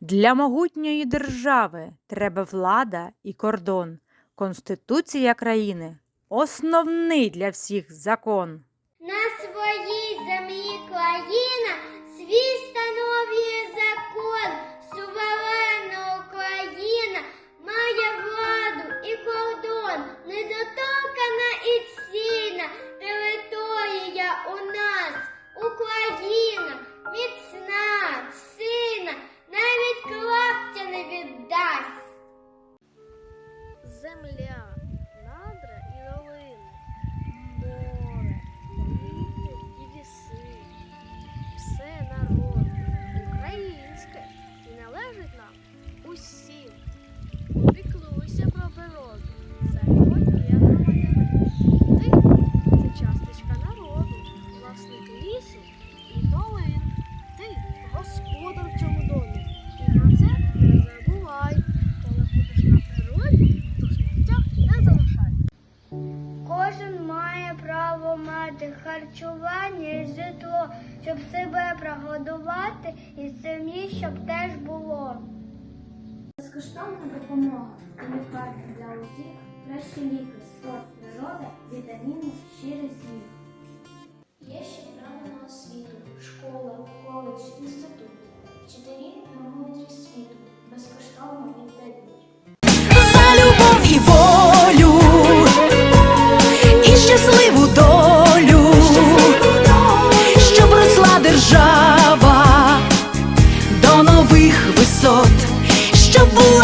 Для могутньої держави треба влада і кордон. Конституція країни основний для всіх закон. На своїй землі країна свій становлює закон. Суверенна Україна має владу і кордон, недоторкана і цінна територія у нас, Україна, Земля, надра і долини, море, ріки і ліси. Все народне, українське і належить нам усім. Попіклуйся про природу, закон є громадянин. Ти це часточка народу, власник лісу і долин. Ти господар харчування і житло, щоб себе прогодувати і землі, щоб теж було. Безкоштовна допомога у для усіх, кращі ліки, спорт, природа, вітаміни, щирий сміх. Є ще право на освіту, школа, коледж, інститут, вчителі на мудрість світу. тих висот, що була.